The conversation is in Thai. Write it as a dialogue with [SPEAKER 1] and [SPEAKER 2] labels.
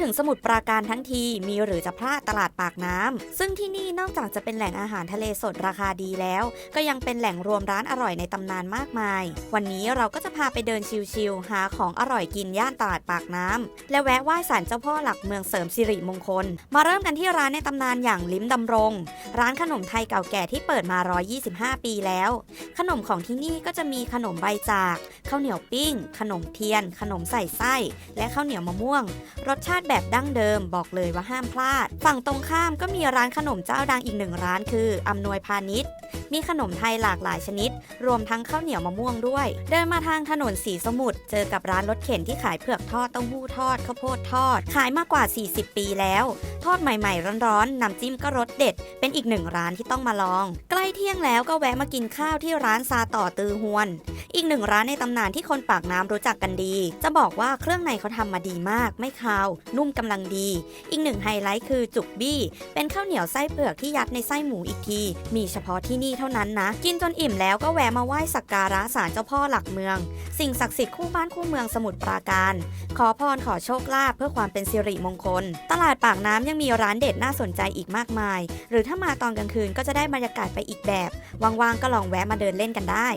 [SPEAKER 1] ถึงสมุทรปราการทั้งทีมีหรือจะพลาดตลาดปากน้ำซึ่งที่นี่นอกจากจะเป็นแหล่งอาหารทะเลสดราคาดีแล้ว ก็ยังเป็นแหล่งรวมร้านอร่อยในตำนานมากมาย วันนี้เราก็จะพาไปเดินชิลๆหาของอร่อยกินย่านตลาดปากน้ำและแวะไหว้ศาลเจ้าพ่อหลักเมืองเสริมสิริมงคล มาเริ่มกันที่ร้านในตำนานอย่างลิ้มดำรง ร้านขนมไทยเก่าแก่ที่เปิดมา 125 ปีแล้ว ขนมของที่นี่ก็จะมีขนมใบจากข้าวเหนียวปิ้ง ขนมเทียน ขนมใส่ไส้ และข้าวเหนียวมะม่วง รสชาติแบบดั้งเดิมบอกเลยว่าห้ามพลาด ฝั่งตรงข้ามก็มีร้านขนมเจ้าดังอีกหนึ่งร้านคืออำนวยพาณิชย์มีขนมไทยหลากหลายชนิด รวมทั้งข้าวเหนียวมะม่วงด้วย เดินมาทางถนนสีสมุทรเจอกับร้านรถเข็นที่ขายเผือกทอดเต้าหู้ทอดข้าวโพดทอด ขายมากกว่า 40 ปีแล้ว ทอดใหม่ๆ ร้อนๆน้ำจิ้มก็รสเด็ด เป็นอีกหนึ่งร้านที่ต้องมาลอง ใกล้เที่ยงแล้วก็แวะมากินข้าวที่ร้านซาต่อตือฮวน อีกหนึ่งร้านในตำนานที่คนปากน้ำรู้จักกันดี จะบอกว่าเครื่องในเขาทำมาดีมาก ไม่คาว นุ่มกำลังดี อีกหนึ่งไฮไลท์คือจุกบี้ เป็นข้าวเหนียวไส้เผือกที่ยัดในไส้หมูอีกที มีเฉพาะที่นี่เท่านั้นนะ กินจนอิ่มแล้วก็แวะมาไหว้สักการะศาลเจ้าพ่อหลักเมือง สิ่งศักดิ์สิทธิ์คู่บ้านคู่เมืองสมุทรปราการ ขอพรขอโชคลาภเพื่อความเป็นสิริมงคล ตลาดปากน้ำยังมีร้านเด็ดน่าสนใจอีกมากมาย หรือถ้ามาตอนกลางคืนก็จะได้บรรยากาศไปอีกแบบ ว่างๆก็ลองแวะมาเดินเล่นกันได้